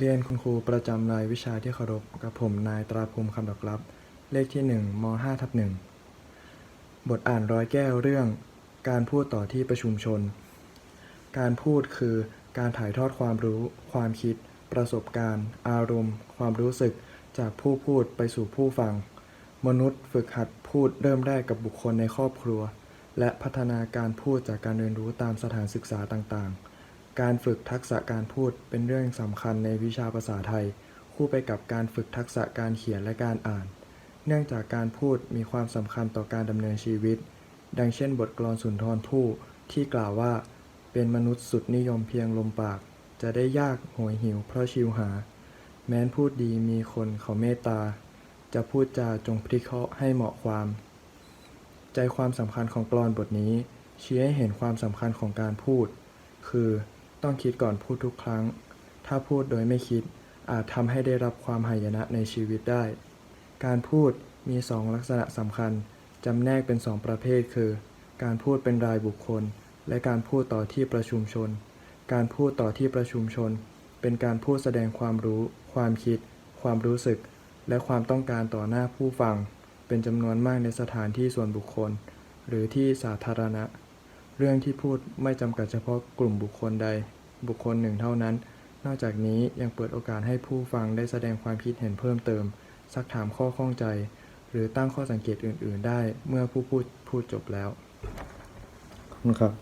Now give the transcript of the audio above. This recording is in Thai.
เรียนคุณครูประจำรายวิชาที่เคารพกับผมนายตราภูมิคำดอกรับ เลขที่1ม5ทับ1บทอ่านร้อยแก้วเรื่อง การพูดต่อที่ประชุมชน การพูดคือการถ่ายทอดความรู้ ความคิด ประสบการณ์ อารมณ์ ความรู้สึกจากผู้พูดไปสู่ผู้ฟัง มนุษย์ฝึกหัดพูดเริ่มแรกกับบุคคลในครอบครัว และพัฒนาการพูดจากการเรียนรู้ตามสถานศึกษาต่างๆ การฝึกทักษะการพูดเป็นเรื่องสำคัญในวิชาภาษาไทย คู่ไปกับการฝึกทักษะการเขียนและการอ่าน เนื่องจากการพูดมีความสำคัญต่อการดำเนินชีวิต ดังเช่น บทกลอนสุนทรภู่ที่กล่าวว่า เป็นมนุษย์สุดนิยมเพียงลมปาก จะได้ยากโหยหิวเพราะชิวหา แม้นพูดดีมีคนเขาเมตตา จะพูดจาจงพิเคราะห์ให้เหมาะความ ใจความสำคัญของกลอนบทนี้ชี้ให้เห็นความสำคัญของการพูด คือ ต้องคิดก่อนพูดทุกครั้ง ถ้าพูดโดยไม่คิด อาจทำให้ได้รับความหายนะในชีวิตได้ การพูดมีสองลักษณะสำคัญจำแนกเป็นสองประเภทคือ การพูดเป็นรายบุคคล และการพูดต่อที่ประชุมชน การพูดต่อที่ประชุมชน เป็นการพูดแสดงความรู้ ความคิด ความรู้สึก และความต้องการต่อหน้าผู้ฟัง เป็นจำนวนมากในสถานที่ส่วนบุคคล หรือที่สาธารณะ เรื่องที่พูดไม่จำกัดเฉพาะกลุ่มบุคคลใด บุคคลหนึ่งเท่านั้น นอกจากนี้ยังเปิดโอกาสให้ผู้ฟังได้แสดงความคิดเห็นเพิ่มเติม ซักถามข้อข้องใจ หรือตั้งข้อสังเกตอื่น ๆ ได้เมื่อผู้พูดพูดจบแล้วขอบคุณครับ